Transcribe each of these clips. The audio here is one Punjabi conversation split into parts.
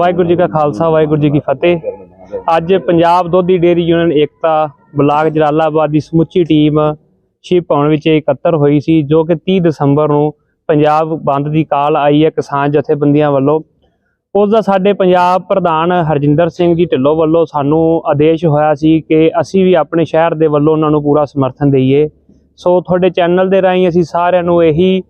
ਵਾਹਿਗੁਰੂ ਜੀ ਕਾ ਖਾਲਸਾ, ਵਾਹਿਗੁਰੂ ਜੀ ਕੀ ਫਤਿਹ। ਅੱਜ ਪੰਜਾਬ ਦੁੱਧੀ ਡੇਅਰੀ ਯੂਨੀਅਨ ਏਕਤਾ ਬਲਾਕ ਜਲਾਲਾਬਾਦ ਦੀ ਸਮੁੱਚੀ ਟੀਮ ਸ਼ਿਵ ਭਵਨ ਵਿੱਚ ਇਕੱਤਰ ਹੋਈ ਸੀ, ਜੋ ਕਿ 30 ਦਸੰਬਰ ਨੂੰ ਪੰਜਾਬ ਬੰਦ ਦੀ ਕਾਲ ਆਈ ਹੈ ਕਿਸਾਨ ਜਥੇਬੰਦੀਆਂ ਵੱਲੋਂ। ਉਸ ਦਾ ਸਾਡੇ ਪੰਜਾਬ ਪ੍ਰਧਾਨ ਹਰਜਿੰਦਰ ਸਿੰਘ ਜੀ ਢਿੱਲੋਂ ਵੱਲੋਂ ਸਾਨੂੰ ਆਦੇਸ਼ ਹੋਇਆ ਸੀ ਕਿ ਅਸੀਂ ਵੀ ਆਪਣੇ ਸ਼ਹਿਰ ਦੇ ਵੱਲੋਂ ਉਹਨਾਂ ਨੂੰ ਪੂਰਾ ਸਮਰਥਨ ਦਈਏ। ਸੋ ਤੁਹਾਡੇ ਚੈਨਲ ਦੇ ਰਾਹੀਂ ਅਸੀਂ ਸਾਰਿਆਂ ਨੂੰ ਇਹੀ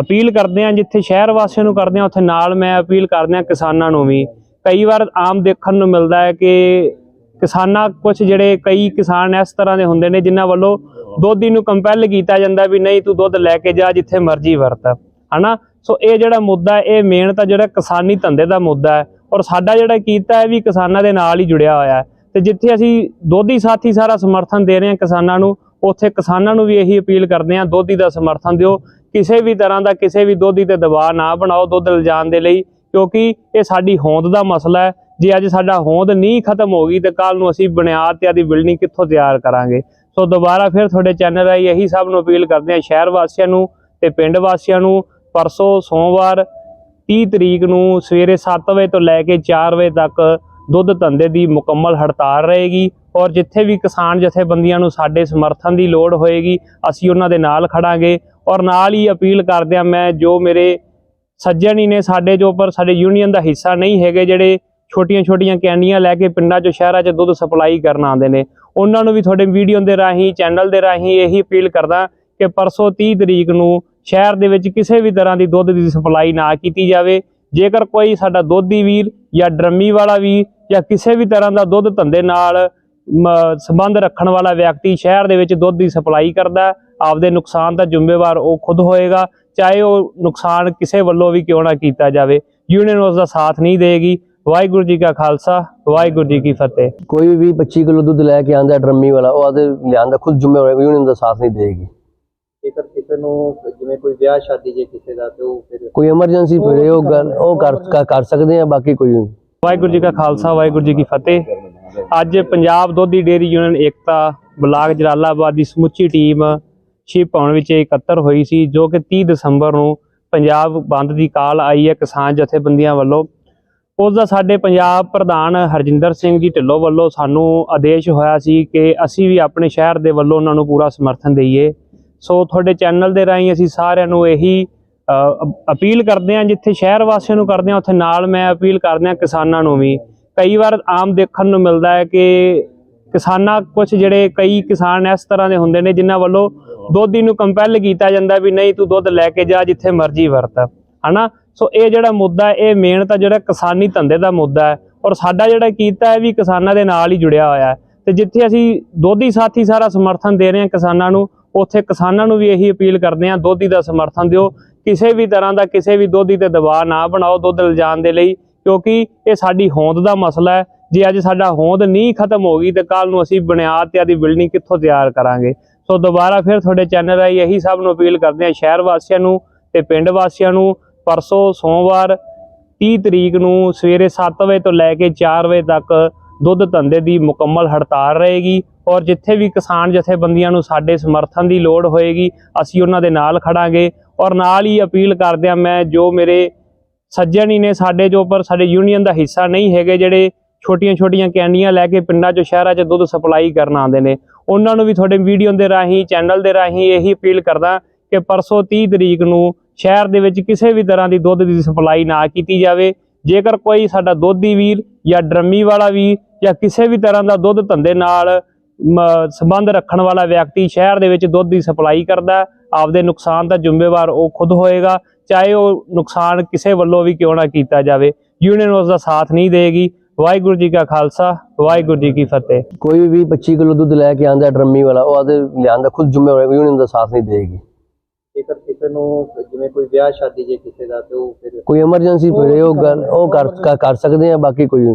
ਅਪੀਲ ਕਰਦੇ ਹਾਂ, ਜਿੱਥੇ ਸ਼ਹਿਰ ਵਾਸੀਆਂ ਨੂੰ ਕਰਦੇ ਹਾਂ, ਉੱਥੇ ਨਾਲ ਮੈਂ ਅਪੀਲ ਕਰਦੇ ਹਾਂ ਕਿਸਾਨਾਂ ਨੂੰ ਵੀ। ਕਈ ਵਾਰ ਆਮ ਦੇਖਣ ਨੂੰ ਮਿਲਦਾ ਹੈ ਕਿ ਕਿਸਾਨਾਂ ਕੁਝ ਜਿਹੜੇ ਕਈ ਕਿਸਾਨ ਇਸ ਤਰ੍ਹਾਂ ਦੇ ਹੁੰਦੇ ਨੇ, ਜਿਨ੍ਹਾਂ ਵੱਲੋਂ ਦੋਧੀ ਨੂੰ ਕੰਪੈਲ ਕੀਤਾ ਜਾਂਦਾ ਵੀ ਨਹੀਂ, ਤੂੰ ਦੁੱਧ ਲੈ ਕੇ ਜਾ ਜਿੱਥੇ ਮਰਜ਼ੀ ਵਰਤ। ਹਨਾ? ਸੋ ਇਹ ਜਿਹੜਾ ਮੁੱਦਾ ਇਹ ਮੇਨ ਤਾਂ ਜਿਹੜਾ ਕਿਸਾਨੀ ਧੰਦੇ ਦਾ ਮੁੱਦਾ ਹੈ। ਔਰ ਸਾਡਾ ਜਿਹੜਾ ਕੀਤਾ ਹੈ ਵੀ ਕਿਸਾਨਾਂ ਦੇ ਨਾਲ ਹੀ ਜੁੜਿਆ ਹੋਇਆ ਹੈ। ਤੇ ਜਿੱਥੇ ਅਸੀਂ ਦੋਧੀ ਸਾਥੀ ਸਾਰਾ ਸਮਰਥਨ ਦੇ ਰਹੇ ਹਾਂ ਕਿਸਾਨਾਂ ਨੂੰ, ਉੱਥੇ ਕਿਸਾਨਾਂ ਨੂੰ ਵੀ ਇਹੀ ਅਪੀਲ ਕਰਦੇ ਹਾਂ, ਦੋਧੀ ਦਾ ਸਮਰਥਨ ਦਿਓ। ਕਿਸੇ ਵੀ ਤਰ੍ਹਾਂ ਦਾ ਕਿਸੇ ਵੀ ਦੋਧੀ ਤੇ ਦਬਾਅ ਨਾ ਬਣਾਓ ਦੁੱਧ ਲਿਜਾਣ ਦੇ ਲਈ, ਕਿਉਂਕਿ ਇਹ ਸਾਡੀ ਹੋਂਦ ਦਾ ਮਸਲਾ ਹੈ। ਜੇ ਅੱਜ ਸਾਡਾ ਹੋਂਦ ਨਹੀਂ ਖਤਮ ਹੋ ਗਈ ਤੇ ਕੱਲ ਨੂੰ ਅਸੀਂ ਬੁਨਿਆਦ ਤੇ ਆਦੀ ਬਿਲਡਿੰਗ ਕਿੱਥੋਂ ਤਿਆਰ ਕਰਾਂਗੇ? ਸੋ ਦੁਬਾਰਾ ਫਿਰ ਤੁਹਾਡੇ ਚੈਨਲ ਰਾਹੀਂ ਇਹੀ ਸਭ ਨੂੰ ਅਪੀਲ ਕਰਦੇ ਹਾਂ, ਸ਼ਹਿਰ ਵਾਸੀਆਂ ਨੂੰ ਤੇ ਪਿੰਡ ਵਾਸੀਆਂ ਨੂੰ, ਪਰਸੋਂ ਸੋਮਵਾਰ 30 ਤਰੀਕ ਨੂੰ ਸਵੇਰੇ 7 ਵਜੇ ਤੋਂ ਲੈ ਕੇ 4 ਵਜੇ ਤੱਕ ਦੁੱਧ ਧੰਦੇ ਦੀ ਮੁਕੰਮਲ ਹੜਤਾਲ ਰਹੇਗੀ ਔਰ ਜਿੱਥੇ ਵੀ ਕਿਸਾਨ ਜਥੇਬੰਦੀਆਂ ਨੂੰ ਸਾਡੇ ਸਮਰਥਨ ਦੀ ਲੋੜ ਹੋਏਗੀ, ਅਸੀਂ ਉਹਨਾਂ ਦੇ ਨਾਲ ਖੜਾਂਗੇ। ਔਰ ਨਾਲ ਹੀ ਅਪੀਲ ਕਰਦਿਆਂ ਮੈਂ, ਜੋ ਮੇਰੇ ਸੱਜਣ ਹੀ ਨੇ ਸਾਡੇ ਜੋ, ਪਰ ਸਾਡੇ ਯੂਨੀਅਨ ਦਾ ਹਿੱਸਾ ਨਹੀਂ ਹੈਗੇ ਜਿਹੜੇ ਛੋਟੀਆਂ-ਛੋਟੀਆਂ ਕੈਂਡੀਆਂ ਲੈ ਕੇ ਪਿੰਡਾਂ 'ਚ, ਸ਼ਹਿਰਾਂ 'ਚ ਦੁੱਧ ਸਪਲਾਈ ਕਰਨ ਆਉਂਦੇ ਨੇ। ਉਹਨਾਂ ਨੂੰ ਵੀ ਤੁਹਾਡੇ ਵੀਡੀਓ ਦੇ ਰਾਹੀਂ ਚੈਨਲ ਦੇ ਰਾਹੀਂ ਇਹੀ ਅਪੀਲ ਕਰਦਾ ਕਿ ਪਰਸੋਂ 30 ਤਰੀਕ ਨੂੰ ਸ਼ਹਿਰ ਦੇ ਵਿੱਚ ਕਿਸੇ ਵੀ ਤਰ੍ਹਾਂ ਦੀ ਦੁੱਧ ਦੀ ਸਪਲਾਈ ਨਾ ਕੀਤੀ ਜਾਵੇ। ਜੇਕਰ ਕੋਈ ਸਾਡਾ ਦੁੱਧੀ ਵੀਰ ਜਾਂ ਡਰਮੀ ਵਾਲਾ ਵੀ ਜਾਂ ਕਿਸੇ ਵੀ ਤਰ੍ਹਾਂ ਦਾ ਦੁੱਧ ਧੰਦੇ ਨਾਲ ਸੰਬੰਧ ਰੱਖਣ ਵਾਲਾ ਵਿਅਕਤੀ ਸ਼ਹਿਰ ਦੇ ਵਿੱਚ ਦੁੱਧ ਦੀ ਸਪਲਾਈ ਕਰਦਾ ਆਪਦੇ ਨੁਕਸਾਨ ਦਾ ਜ਼ਿੰਮੇਵਾਰ ਉਹ ਖੁਦ ਹੋਏਗਾ। ਚਾਹੇ ਉਹ ਨੁਕਸਾਨ ਕਿਸੇ ਵੱਲੋਂ ਵੀ ਕਿਉਂ ਨਾ ਕੀਤਾ ਜਾਵੇ। ਯੂਨੀਅਨ ਉਸ ਦਾ ਸਾਥ ਨਹੀਂ ਦੇਗੀ। ਵਾਹਿਗੁਰੂ ਜੀ ਕਾ ਖਾਲਸਾ ਵਾਹਿਗੁਰੂ ਜੀ ਕੀ ਫਤਿਹ। ਕੋਈ ਵੀ 25 ਕਿਲੋ ਦੁੱਧ ਲੈ ਕੇ ਆਂਦਾ ਡਰਮੀ ਵਾਲਾ ਉਹ ਆਦੇ ਲਿਆਂਦਾ ਖੁਦ ਜ਼ਿੰਮੇਵਾਰ ਹੈ ਯੂਨੀਅਨ ਦਾ ਸਾਥ ਨਹੀਂ ਦੇਗੀ। ਜੇਕਰ ਕਿਸੇ ਨੂੰ ਜਿਵੇਂ ਕੋਈ ਵਿਆਹ ਸ਼ਾਦੀ ਜੇ ਕਿਸੇ ਦਾ ਤੇ ਉਹ ਫਿਰ ਕੋਈ ਐਮਰਜੈਂਸੀ ਪੜੇ ਉਹ ਗੱਲ ਉਹ ਕਰ ਕਰ- ਕਰ ਸਕਦੇ ਆ ਬਾਕੀ ਕੋਈ ਵਾਹਿਗੁਰੂ ਜੀ ਕਾ ਖਾਲਸਾ ਵਾਹਿਗੁਰੂ ਜੀ ਕੀ ਫਤਿਹ। ਅੱਜ ਪੰਜਾਬ ਦੁੱਧੀ ਡੇਅਰੀ ਯੂਨੀਅਨ ਏਕਤਾ ਬਲਾਕ ਜਲਾਲਾਬਾਦ ਦੀ ਸਮੁੱਚੀ ਟੀਮ ਸ਼ਿਵ ਭਵਨ ਵਿੱਚ ਇਕੱਤਰ ਹੋਈ ਸੀ, ਜੋ ਕਿ 30 ਦਸੰਬਰ ਨੂੰ ਪੰਜਾਬ ਬੰਦ ਦੀ ਕਾਲ ਆਈ ਹੈ ਕਿਸਾਨ ਜਥੇਬੰਦੀਆਂ ਵੱਲੋਂ। ਉਸ ਦਾ ਸਾਡੇ ਪੰਜਾਬ ਪ੍ਰਧਾਨ ਹਰਜਿੰਦਰ ਸਿੰਘ ਜੀ ਢਿੱਲੋਂ ਵੱਲੋਂ ਸਾਨੂੰ ਆਦੇਸ਼ ਹੋਇਆ ਸੀ ਕਿ ਅਸੀਂ ਵੀ ਆਪਣੇ ਸ਼ਹਿਰ ਦੇ ਵੱਲੋਂ ਉਹਨਾਂ ਨੂੰ ਪੂਰਾ ਸਮਰਥਨ ਦਈਏ। ਸੋ ਤੁਹਾਡੇ ਚੈਨਲ ਦੇ ਰਾਹੀਂ ਅਸੀਂ ਸਾਰਿਆਂ ਨੂੰ ਇਹੀ ਅਪੀਲ ਕਰਦੇ ਹਾਂ, ਜਿੱਥੇ ਸ਼ਹਿਰ ਵਾਸੀਆਂ ਨੂੰ ਕਰਦੇ ਹਾਂ, ਉੱਥੇ ਨਾਲ ਮੈਂ ਅਪੀਲ ਕਰਦੇ ਹਾਂ ਕਿਸਾਨਾਂ ਨੂੰ ਵੀ ਕਈ ਵਾਰ ਆਮ ਦੇਖਣ ਨੂੰ ਮਿਲਦਾ ਹੈ ਕਿ ਕਿਸਾਨਾਂ ਕੁਝ ਜਿਹੜੇ ਕਈ ਕਿਸਾਨ ਇਸ ਤਰ੍ਹਾਂ ਦੇ ਹੁੰਦੇ ਨੇ, ਜਿਨ੍ਹਾਂ ਵੱਲੋਂ ਦੋਧੀ ਨੂੰ ਕੰਪੈਲ ਕੀਤਾ ਜਾਂਦਾ ਵੀ ਨਹੀਂ ਤੂੰ ਦੁੱਧ ਲੈ ਕੇ ਜਾ ਜਿੱਥੇ ਮਰਜ਼ੀ ਵਰਤ। ਹਨਾ? ਸੋ ਇਹ ਜਿਹੜਾ ਮੁੱਦਾ ਇਹ ਮੇਨ ਤਾਂ ਜਿਹੜਾ ਕਿਸਾਨੀ ਧੰਦੇ ਦਾ ਮੁੱਦਾ ਹੈ ਔਰ ਸਾਡਾ ਜਿਹੜਾ ਕੀਤਾ ਹੈ ਵੀ ਕਿਸਾਨਾਂ ਦੇ ਨਾਲ ਹੀ ਜੁੜਿਆ ਹੋਇਆ ਹੈ। ਤੇ ਜਿੱਥੇ ਅਸੀਂ ਦੋਧੀ ਸਾਥੀ ਸਾਰਾ ਸਮਰਥਨ ਦੇ ਰਹੇ ਹਾਂ ਕਿਸਾਨਾਂ ਨੂੰ, ਉੱਥੇ ਕਿਸਾਨਾਂ ਨੂੰ ਵੀ ਇਹੀ ਅਪੀਲ ਕਰਦੇ ਹਾਂ, ਦੋਧੀ ਦਾ ਸਮਰਥਨ ਦਿਓ। ਕਿਸੇ ਵੀ ਤਰ੍ਹਾਂ ਦਾ ਕਿਸੇ ਵੀ ਦੋਧੀ ਤੇ ਦਬਾਅ ਨਾ ਬਣਾਓ, ਦੁੱਧ ਲਿਜਾਣ ਦੇ ਲਈ ਕਿਉਂਕਿ ਇਹ ਸਾਡੀ ਹੋਂਦ ਦਾ ਮਸਲਾ ਹੈ। ਜੇ ਅੱਜ ਸਾਡਾ ਹੋਂਦ ਨਹੀਂ ਖਤਮ ਹੋ ਗਈ ਤੇ ਕੱਲ ਨੂੰ ਅਸੀਂ ਬੁਨਿਆਦ ਤੇ ਆਦੀ ਬਿਲਡਿੰਗ ਕਿੱਥੋਂ ਤਿਆਰ ਕਰਾਂਗੇ? ਸੋ ਦੁਬਾਰਾ ਫਿਰ ਤੁਹਾਡੇ ਚੈਨਲ ਰਾਹੀਂ ਇਹੀ ਸਭ ਨੂੰ ਅਪੀਲ ਕਰਦੇ ਹਾਂ ਸ਼ਹਿਰ ਵਾਸੀਆਂ ਨੂੰ ਤੇ ਪਿੰਡ ਵਾਸੀਆਂ ਨੂੰ, ਪਰਸੋਂ ਸੋਮਵਾਰ 30 ਤਰੀਕ ਨੂੰ ਸਵੇਰੇ 7 ਵਜੇ ਤੋਂ ਲੈ ਕੇ 4 ਵਜੇ ਤੱਕ ਦੁੱਧ ਧੰਦੇ ਦੀ ਮੁਕੰਮਲ ਹੜਤਾਲ ਰਹੇਗੀ ਔਰ ਜਿੱਥੇ ਵੀ ਕਿਸਾਨ ਜਥੇਬੰਦੀਆਂ ਨੂੰ ਸਾਡੇ ਸਮਰਥਨ ਦੀ ਲੋੜ ਹੋਏਗੀ, ਅਸੀਂ ਉਹਨਾਂ ਦੇ ਨਾਲ ਖੜਾਂਗੇ। ਔਰ ਨਾਲ ਹੀ ਅਪੀਲ ਕਰਦੇ ਹਾਂ, ਮੈਂ ਜੋ ਮੇਰੇ ਸੱਜਣ ਹੀ ਨੇ ਸਾਡੇ ਜੋ, ਪਰ ਸਾਡੇ ਯੂਨੀਅਨ ਦਾ ਹਿੱਸਾ ਨਹੀਂ ਹੈਗੇ ਜਿਹੜੇ ਛੋਟੀਆਂ-ਛੋਟੀਆਂ ਕੈਂਡੀਆਂ ਲੈ ਕੇ ਪਿੰਡਾਂ 'ਚੋਂ ਸ਼ਹਿਰਾਂ 'ਚ ਦੁੱਧ ਸਪਲਾਈ ਕਰਨ ਆਉਂਦੇ ਨੇ। ਉਹਨਾਂ ਨੂੰ ਵੀ ਤੁਹਾਡੇ ਵੀਡੀਓ ਦੇ ਰਾਹੀਂ ਚੈਨਲ ਦੇ ਰਾਹੀਂ ਇਹੀ ਅਪੀਲ ਕਰਦਾ ਕਿ ਪਰਸੋਂ 30 ਤਰੀਕ ਨੂੰ ਸ਼ਹਿਰ ਦੇ ਵਿੱਚ ਕਿਸੇ ਵੀ ਤਰ੍ਹਾਂ ਦੀ ਦੁੱਧ ਦੀ ਸਪਲਾਈ ਨਾ ਕੀਤੀ ਜਾਵੇ। ਜੇਕਰ ਕੋਈ ਸਾਡਾ ਦੁੱਧੀ ਵੀਰ ਜਾਂ ਡਰਮੀ ਵਾਲਾ ਵੀ ਜਾਂ ਕਿਸੇ ਵੀ ਤਰ੍ਹਾਂ ਦਾ ਦੁੱਧ ਧੰਦੇ ਨਾਲ ਸੰਬੰਧ ਰੱਖਣ ਵਾਲਾ ਵਿਅਕਤੀ ਸ਼ਹਿਰ ਦੇ ਵਿੱਚ ਦੁੱਧ ਦੀ ਸਪਲਾਈ ਕਰਦਾ ਹੈ, ਆਪਦੇ ਨੁਕਸਾਨ ਦਾ ਜ਼ਿੰਮੇਵਾਰ ਉਹ ਖੁਦ ਹੋਏਗਾ ਚਾਹੇ ਉਹ ਨੁਕਸਾਨ ਕਿਸੇ ਵੱਲੋਂ ਵੀ ਕਿਉਂ ਨਾ ਕੀਤਾ ਜਾਵੇ। ਯੂਨੀਅਨ ਉਸ ਦਾ ਸਾਥ ਨਹੀਂ ਦੇਗੀ। ਵਾਹਿਗੁਰੂ ਜੀ ਕਾ ਖਾਲਸਾ ਵਾਹਿਗੁਰੂ ਜੀ ਕੀ ਫਤਿਹ। ਕੋਈ ਵੀ 25 ਕਿਲੋ ਦੁੱਧ ਲੈ ਕੇ ਆਂਦਾ ਡਰਮੀ ਵਾਲਾ ਉਹ ਆਦੇ ਲਿਆਂਦਾ ਖੁਦ ਜ਼ਿੰਮੇਵਾਰ ਹੈ ਯੂਨੀਅਨ ਦਾ ਸਾਥ ਨਹੀਂ ਦੇਗੀ। ਜੇਕਰ ਕਿਸੇ ਨੂੰ ਜਿਵੇਂ ਕੋਈ ਵਿਆਹ ਸ਼ਾਦੀ ਜੇ ਕਿਸੇ ਦਾ ਤੇ ਉਹ ਫਿਰ ਕੋਈ ਐਮਰਜੈਂਸੀ ਪੜੇ ਉਹ ਗੱਲ ਉਹ ਕਰ ਕਰ- ਕਰ ਸਕਦੇ ਆ ਬਾਕੀ ਕੋਈ